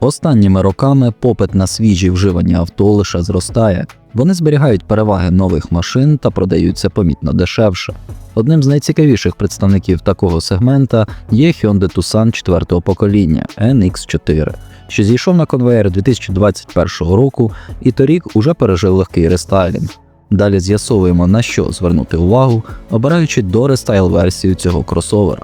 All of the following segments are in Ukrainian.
Останніми роками попит на свіжі вживані авто лише зростає. Вони зберігають переваги нових машин та продаються помітно дешевше. Одним з найцікавіших представників такого сегмента є Hyundai Tucson 4-го покоління NX4, що зійшов на конвеєр 2021 року і торік уже пережив легкий рестайлінг. Далі з'ясовуємо на що звернути увагу, обираючи до рестайл версію цього кросовера.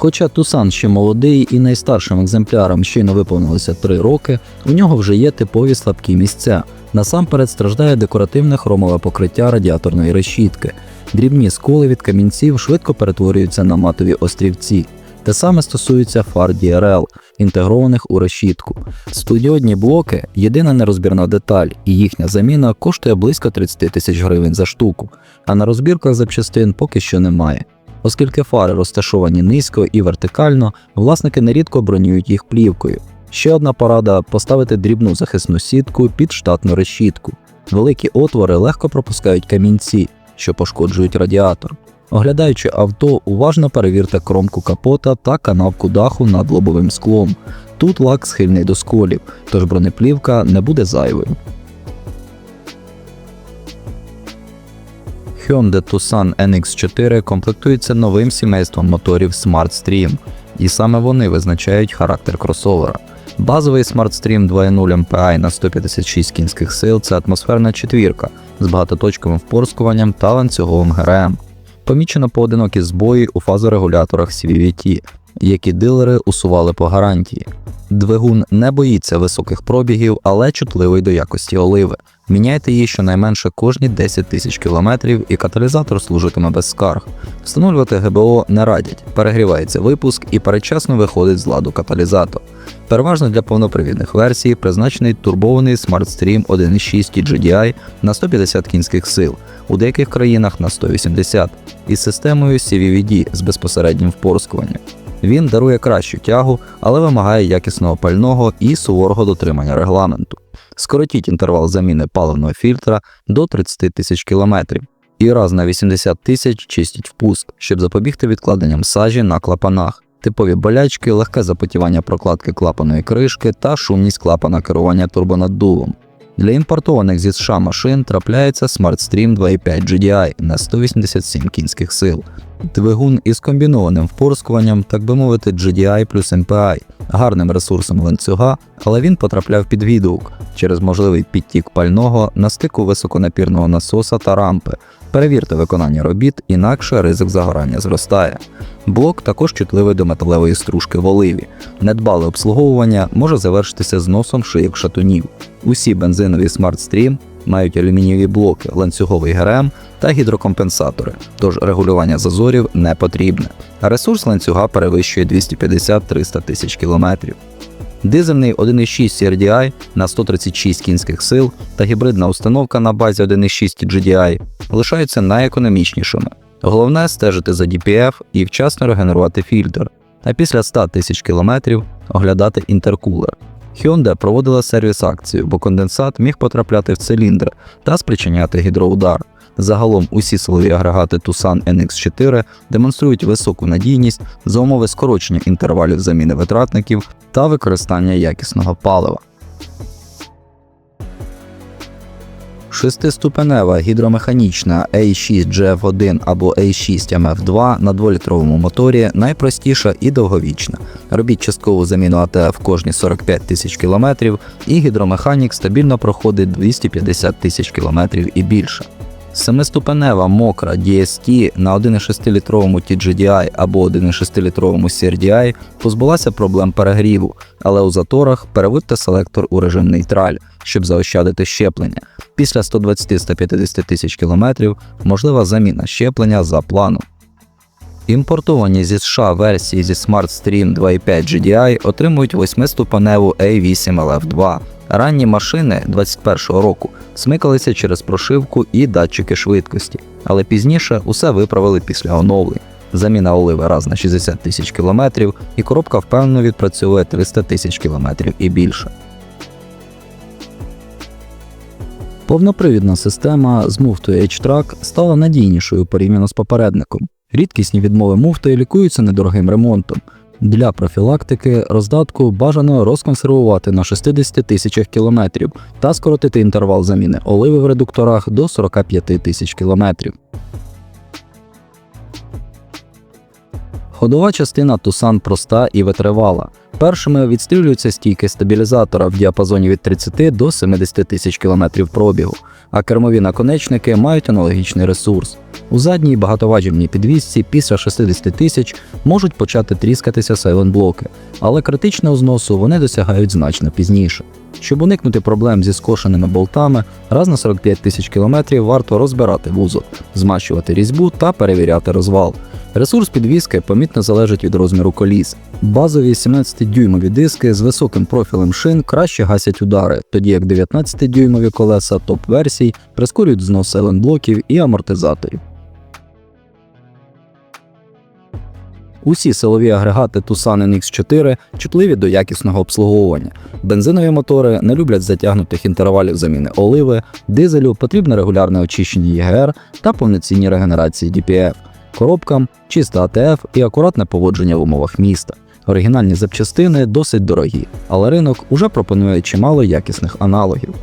Хоча Тусан ще молодий і найстаршим екземплярам щойно виповнилося 3 роки, у нього вже є типові слабкі місця. Насамперед страждає декоративне хромове покриття радіаторної решітки. Дрібні сколи від камінців швидко перетворюються на матові острівці. Те саме стосується фар DRL, інтегрованих у решітку. Студіодні блоки єдина нерозбірна деталь, і їхня заміна коштує близько 30 тисяч гривень за штуку, а на розбірках запчастин поки що немає. Оскільки фари розташовані низько і вертикально, власники нерідко бронюють їх плівкою. Ще одна порада поставити дрібну захисну сітку під штатну решітку. Великі отвори легко пропускають камінці, що пошкоджують радіатор. Оглядаючи авто, уважно перевірте кромку капота та канавку даху над лобовим склом. Тут лак схильний до сколів, тож бронеплівка не буде зайвою. Hyundai Tucson NX4 комплектується новим сімейством моторів SmartStream, і саме вони визначають характер кросовера. Базовий SmartStream 2.0 MPI на 156 кінських сил це атмосферна четвірка з багатоточковим впорскуванням та ланцюговим ГРМ. Помічено поодинокі збої у фазорегуляторах CVVT, які дилери усували по гарантії. Двигун не боїться високих пробігів, але чутливий до якості оливи. Міняйте її щонайменше кожні 10 тисяч кілометрів і каталізатор служитиме без скарг. Встановлювати ГБО не радять, перегрівається випуск і передчасно виходить з ладу каталізатор. Переважно для повнопривідних версій призначений турбований SmartStream 1.6 GDI на 150 кінських сил, у деяких країнах на 180, із системою CVVD з безпосереднім впорскуванням. Він дарує кращу тягу, але вимагає якісного пального і суворого дотримання регламенту. Скоротіть інтервал заміни паливного фільтра до 30 тисяч кілометрів і раз на 80 тисяч чистіть впуск, щоб запобігти відкладенням сажі на клапанах. Типові болячки, легке запотівання прокладки клапаної кришки та шумність клапана керування турбонаддувом. Для імпортованих зі США машин трапляється SmartStream 2.5 GDI на 187 кінських сил. Двигун із комбінованим впорскуванням, так би мовити, GDI плюс MPI, гарним ресурсом ланцюга, але він потрапляв під відгук через можливий підтік пального на стику високонапірного насоса та рампи. Перевірте виконання робіт, інакше ризик загорання зростає. Блок також чутливий до металевої стружки в оливі. Недбале обслуговування може завершитися зносом шиїв шатунів. Усі бензинові SmartStream мають алюмінієві блоки, ланцюговий ГРМ та гідрокомпенсатори, тож регулювання зазорів не потрібне. Ресурс ланцюга перевищує 250-300 тисяч кілометрів. Дизельний 1.6 CRDI на 136 кінських сил та гібридна установка на базі 1.6 GDI лишаються найекономічнішими. Головне стежити за DPF і вчасно регенерувати фільтр, а після 100 тисяч кілометрів оглядати інтеркулер. Hyundai проводила сервіс акцію, бо конденсат міг потрапляти в циліндр та спричиняти гідроудар. Загалом усі силові агрегати Tucson NX4 демонструють високу надійність за умови скорочення інтервалів заміни витратників та використання якісного палива. Шестиступенева гідромеханічна A6GF1 або A6MF2 на 2-літровому моторі найпростіша і довговічна. Робіть часткову заміну АТФ кожні 45 тисяч кілометрів, і гідромеханік стабільно проходить 250 тисяч кілометрів і більше. Семиступенева мокра DST на 1,6-літровому TGDI або 1,6-літровому CRDI позбулася проблем перегріву, але у заторах переводьте селектор у режим нейтраль, щоб заощадити щеплення. Після 120-150 тисяч кілометрів можлива заміна щеплення за планом. Імпортовані зі США версії зі SmartStream 2.5 GDI отримують 8-ступеневу A8LF2. Ранні машини 2021 року смикалися через прошивку і датчики швидкості, але пізніше усе виправили після оновлень. Заміна оливи раз на 60 тисяч кілометрів, і коробка впевнено відпрацьовує 300 тисяч кілометрів і більше. Повнопривідна система з муфтою H-Track стала надійнішою порівняно з попередником. Рідкісні відмови муфти лікуються недорогим ремонтом. Для профілактики роздатку бажано розконсервувати на 60 тисячах кілометрів та скоротити інтервал заміни оливи в редукторах до 45 тисяч кілометрів. Ходова частина Тусан проста і витривала. Першими відстрілюються стійки стабілізатора в діапазоні від 30 до 70 тисяч кілометрів пробігу, а кермові наконечники мають аналогічний ресурс. У задній багатоважільній підвісці після 60 тисяч можуть почати тріскатися сайлент-блоки, але критичного зносу вони досягають значно пізніше. Щоб уникнути проблем зі скошеними болтами, раз на 45 тисяч кілометрів варто розбирати вузол, змащувати різьбу та перевіряти розвал. Ресурс підвіски помітно залежить від розміру коліс. Базові 17-дюймові диски з високим профілем шин краще гасять удари, тоді як 19-дюймові колеса топ-версій прискорюють знос блоків і амортизаторів. Усі силові агрегати Tucson NX4 чутливі до якісного обслуговування. Бензинові мотори не люблять затягнутих інтервалів заміни оливи, дизелю потрібне регулярне очищення ЄГР та повноцінні регенерації DPF. Коробкам чиста АТФ і акуратне поводження в умовах міста. Оригінальні запчастини досить дорогі, але ринок уже пропонує чимало якісних аналогів.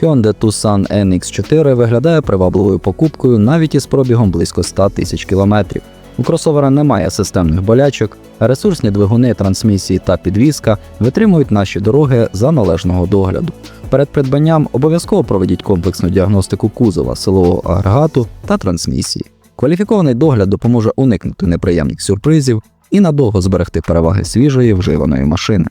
Hyundai Tucson NX4 виглядає привабливою покупкою навіть із пробігом близько 100 тисяч кілометрів. У кросовера немає системних болячок, ресурсні двигуни, трансмісії та підвізка витримують наші дороги за належного догляду. Перед придбанням обов'язково проведіть комплексну діагностику кузова, силового агрегату та трансмісії. Кваліфікований догляд допоможе уникнути неприємних сюрпризів і надовго зберегти переваги свіжої вживаної машини.